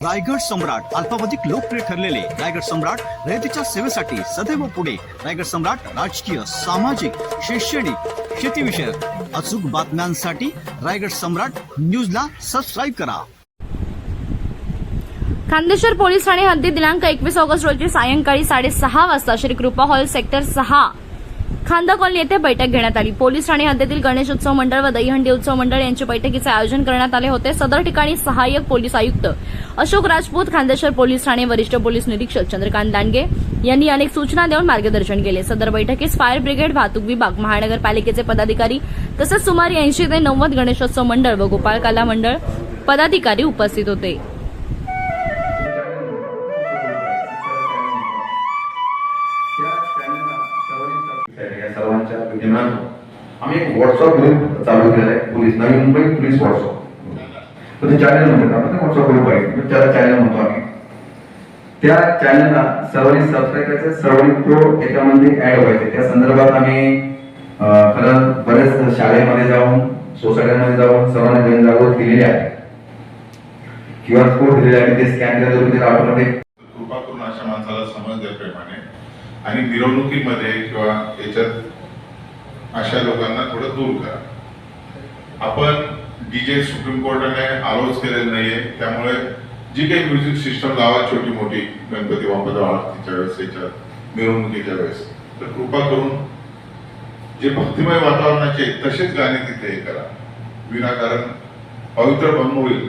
रायगड सम्राट अल्पावधिक लोकप्रिय ठरलेले रायगड सम्राट रयतेच्या सेवेसाठी सदैव पुढे. रायगड सम्राट राजकीय सामाजिक शैक्षणिक शेतीविषयक अचूक बातम्यांसाठी रायगड सम्राट न्यूजला सबस्क्राईब करा. खांदेश्वर पोलीस ठाणे हद्दी दिनांक एकवीस ऑगस्ट रोजी सायंकाळी साडेसहा वाजता श्री कृपा हॉल सेक्टर सहा खांदा कॉलनी येथे बैठक घेण्यात आली. पोलीस ठाणे हद्दीतील गणेशोत्सव मंडळ व दहीहंडी उत्सव मंडळ यांच्या बैठकीचे आयोजन करण्यात आले होते. सदर ठिकाणी सहाय्यक पोलीस आयुक्त अशोक राजपूत खांदेश्वर पोलीस ठाणे वरिष्ठ पोलीस निरीक्षक चंद्रकांत दांडगे यांनी अनेक सूचना देऊन मार्गदर्शन केले. सदर बैठकीस फायर ब्रिगेड वाहतूक विभाग महानगरपालिकेचे पदाधिकारी तसेच सुमारे ऐंशी ते नव्वद गणेशोत्सव मंडळ व गोपाळकाला मंडळ पदाधिकारी उपस्थित होते. या सर्वांच्या विद्यमान आम्ही एक व्हॉट्सअप ग्रुप चालू केलेला आहे police Navi Mumbai police WhatsApp तर ते चॅनल म्हणतात आपण व्हॉट्सअप ग्रुप आहे. त्याला चॅनल म्हणतो आम्ही. त्या चॅनलला सर्वांनी सबस्क्राईब करायचं सर्वांनी तो याच्यामध्ये ऍड व्हायचे. त्या संदर्भात आम्ही खरं बरेच शाळेमध्ये जाऊन सोसायट्यांमध्ये जाऊन सर्वांना जनजागृत केलेली आहे. क्यू आर कोड दिलेले आहे ते स्कॅन केल्यावर ऑटोमॅटिक कृपा करून अशा माणसाला समज द्या प्रेमाने आणि मिरवणुकीमध्ये किंवा याच्यात अशा लोकांना थोडं दूर करा. आपण डीजे सुप्रीम कोर्टाने अलाउच केलेलं नाहीये. त्यामुळे जी काही म्युझिक सिस्टम लावा छोटी मोठी गणपती बाप्पाच्या आरतीच्या वेळेस याच्या मिरवणुकीच्या वेळेस. तर कृपा करून जे भक्तिमय वातावरणाचे तसेच गाणे तिथे हे करा. विनाकारण पवित्र भंग होईल.